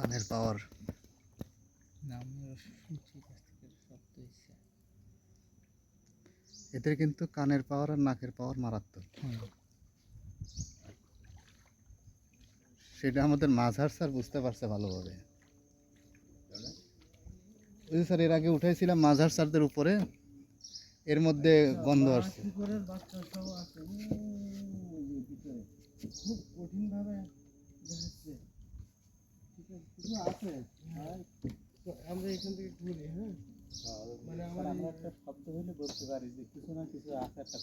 কানের পাওয়ার। এদের কিন্তু কানের পাওয়ার আর নাকের পাওয়ার মারাত্মক। সেটা আমাদের মাঝার স্যার বুঝতে পারছে ভালোভাবে। ওই স্যার এর আগে উঠেছিলাম মাঝার স্যারদের উপরে এর মধ্যে গন্ধ আসছে। খুব কঠিন ভাবে দেখাচ্ছে ঠিক আছে আমরা এখান থেকে ঘুরি হ্যাঁ মানে আমার একটা শব্দ বলতে পারি যে কিছু না কিছু আছে একটা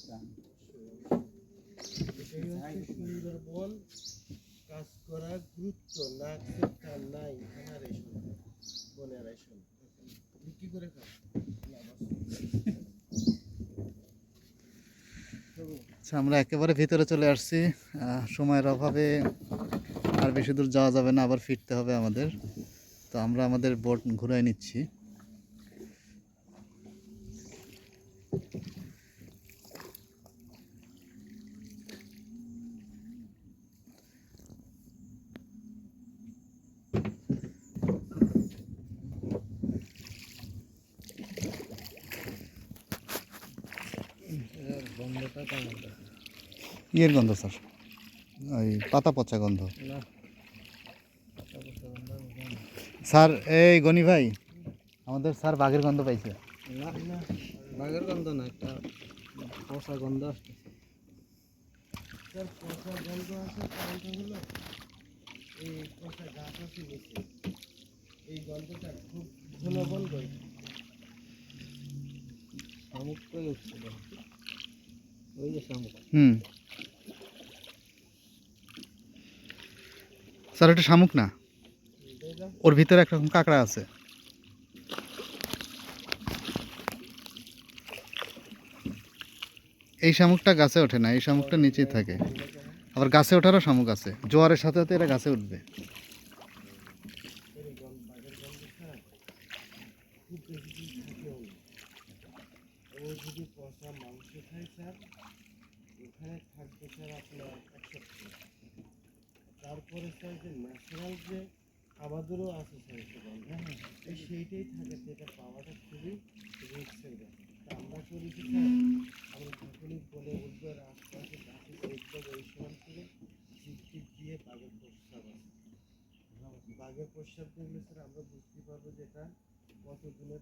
সুন্দরবন কাজ করার গুরুত্ব আমরা একেবারে ভিতরে চলে আসছি। সময়ের অভাবে আর বেশি দূর যাওয়া যাবে না, আবার ফিরতে হবে আমাদের। তো আমরা আমাদের বোট ঘুরাই নিচ্ছি। ইয়ের গন্ধ, স্যার। ওই পাতা পচা গন্ধ। স্যার এই গনি ভাই আমাদের স্যার বাঘের গন্ধ পাইছে। না না বাঘের গন্ধ না একটা পচা গন্ধ আসছে স্যার পচা গন্ধ আছে কারণটা হলো এই পচা গাছ আছে নিচে এই গন্ধটা খুব ঘন গন্ধ শামুক কই উঠছিল ওই যে শামুক হুম। স্যার এটা শামুক না? ওর ভিতরে একরকম কাঁকড়া আছে। এই শামুকটা গাছে ওঠে না, এই শামুকটা নিচেই থাকে। আবার গাছে ওঠারও শামুক আছে, জোয়ারের সাথে সাথে এরা গাছে উঠবে। তারপরে স্যার যে ন্যাচারাল যে আমাদেরও আছে গন্ধ হ্যাঁ এই সেইটাই থাকে যেটা পাওয়াটা খুবই রিক্সের ব্যাপার। আমরা করি আমরা যখনই বলে উঠবে আশপাশে গাছে উঠবে ওই সময় করে টিপ দিয়ে বাঘের প্রস্তাব আছে। বাঘের প্রস্তাব দেখলে স্যার আমরা বুঝতে পারব যে এটা কত দিনের